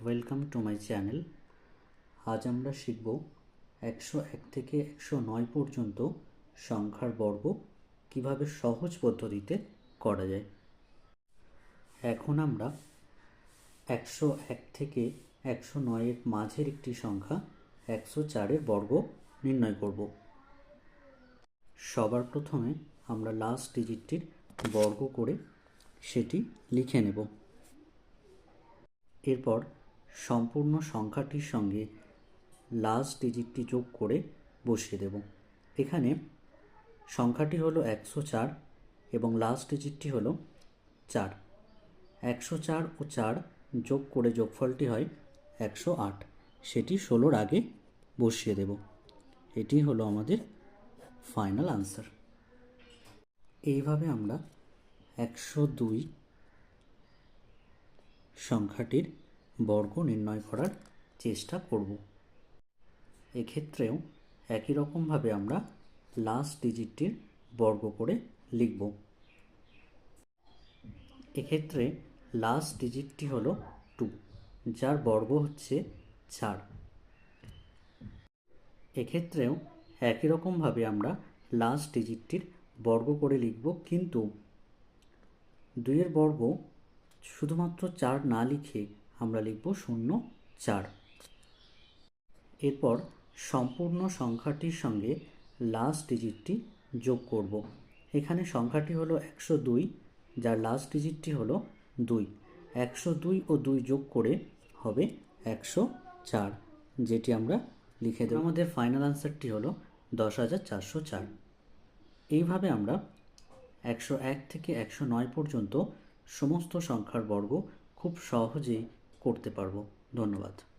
Welcome to my channel আজ আমরা শিখব একশো এক থেকে একশো নয় পর্যন্ত সংখ্যার বর্গ কীভাবে সহজ পদ্ধতিতে করা যায়। এখন আমরা একশো এক থেকে একশো নয়ের মাঝের একটি সংখ্যা একশো চারের বর্গ নির্ণয় করব। সবার প্রথমে আমরা লাস্ট ডিজিটটির বর্গ করে সেটি লিখে নেব। এরপর সম্পূর্ণ সংখ্যাটির সঙ্গে লাস্ট ডিজিটটি যোগ করে বসিয়ে দেব। এখানে সংখ্যাটি হলো একশো চার এবং লাস্ট ডিজিটটি হলো চার। একশো চার ও চার যোগ করে যোগফলটি হয় একশো আট। সেটি ষোলোর আগে বসিয়ে দেব। এটি হলো আমাদের ফাইনাল আনসার এইভাবে আমরা একশো দুই সংখ্যাটির বর্গ নির্ণয় করার চেষ্টা করব। এক্ষেত্রেও একই রকমভাবে আমরা লাস্ট ডিজিটটির বর্গ করে লিখব। এক্ষেত্রে লাস্ট ডিজিটটি হলো টু যার বর্গ হচ্ছে চার। এক্ষেত্রেও একই রকমভাবে আমরা লাস্ট ডিজিটটির বর্গ করে লিখব, কিন্তু দুইয়ের বর্গ শুধুমাত্র চার না লিখে আমরা লিখব শূন্য চার। এরপর সম্পূর্ণ সংখ্যাটির সঙ্গে লাস্ট ডিজিটটি যোগ করব। এখানে সংখ্যাটি হলো একশো দুই, যার লাস্ট ডিজিটটি হলো দুই। একশো দুই ও দুই যোগ করে হবে একশো চার, যেটি আমরা লিখে দেব। আমাদের ফাইনাল আনসারটি হলো দশ হাজার চারশো চার। এইভাবে আমরা একশো এক থেকে একশো নয় পর্যন্ত সমস্ত সংখ্যার বর্গ খুব সহজেই করতে পারব। ধন্যবাদ।